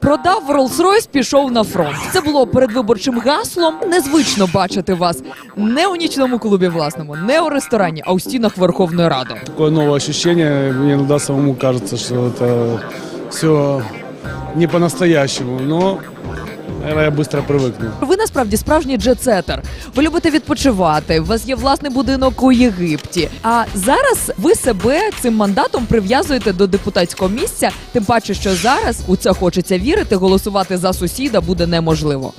Продав Rolls-Royce, пішов на фронт. Це було передвиборчим гаслом. Незвично бачити вас не у нічному клубі власному, не у ресторані, а у стінах Верховної Ради. Такое новое ощущение. Мені іноді самому кажеться, що це все не по-настоящему. Но, наверное, я быстро привыкну. Ви насправді справжній джетсетер. Ви любите відпочивати. У вас є власний будинок у Єгипті. А зараз ви себе цим мандатом прив'язуєте до депутатського місця. Тим паче, що зараз у це хочеться вірити. Голосувати за сусіда буде неможливо.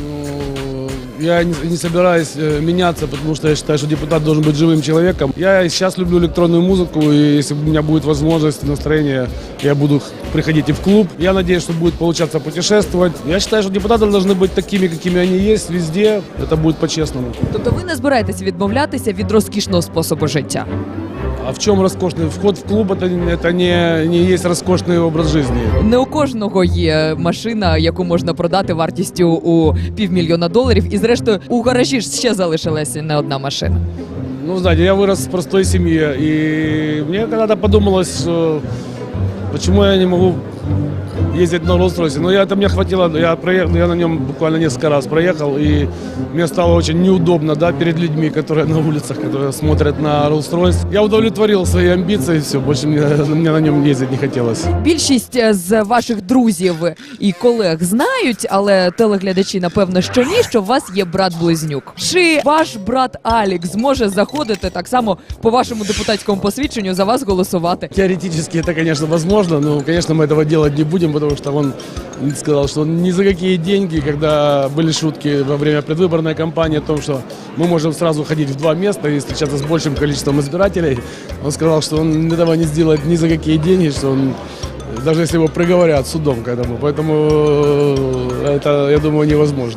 Ну, я не, не собираюсь э, меняться, потому что я считаю, что депутат должен быть живым человеком. Я и сейчас люблю электронную музыку, и если у меня будет возможность и настроение, я буду х- приходить и в клуб. Я надеюсь, что будет получаться путешествовать. Я считаю, что депутаты должны быть такими, какими они есть, везде. Это будет по-честному. Тобто ви не збираєтесь відмовлятися від розкішного способу життя. А в чем роскошный вход в клуб? Это, это не, не есть роскошный образ жизни. Не у кожного є машина, яку можна продати вартістю у півмільйона доларів. І зрештою у гаражі ж ще залишилася не одна машина. Ну, знаете, я вырос в простой семье, и мне когда-то подумалось, что почему я не могу ездить на Rolls-Royce. Но я, это мне хватило, я, проехал, я на нем буквально несколько раз проехал, и мне стало очень неудобно, да, перед людьми, которые на улицах, которые смотрят на Rolls-Royce. Я удовлетворил свои амбиции, все, больше мне, мне на нем ездить не хотелось. Більшість е, з ваших друзів і колег знають, але телеглядачі напевно що ні, що у вас є брат-близнюк. Чи ваш брат Алік зможе заходити так само по вашому депутатському посвідченню за вас голосувати? Теоретически это, конечно, возможно, но, конечно, мы этого делать не будем, потому что он сказал, что ни за какие деньги, когда были шутки во время предвыборной кампании о том, что мы можем сразу ходить в два места и встречаться с большим количеством избирателей, он сказал, что он этого не сделает ни за какие деньги, что он даже если его приговорят судом к этому. Поэтому э, это, я думаю, невозможно.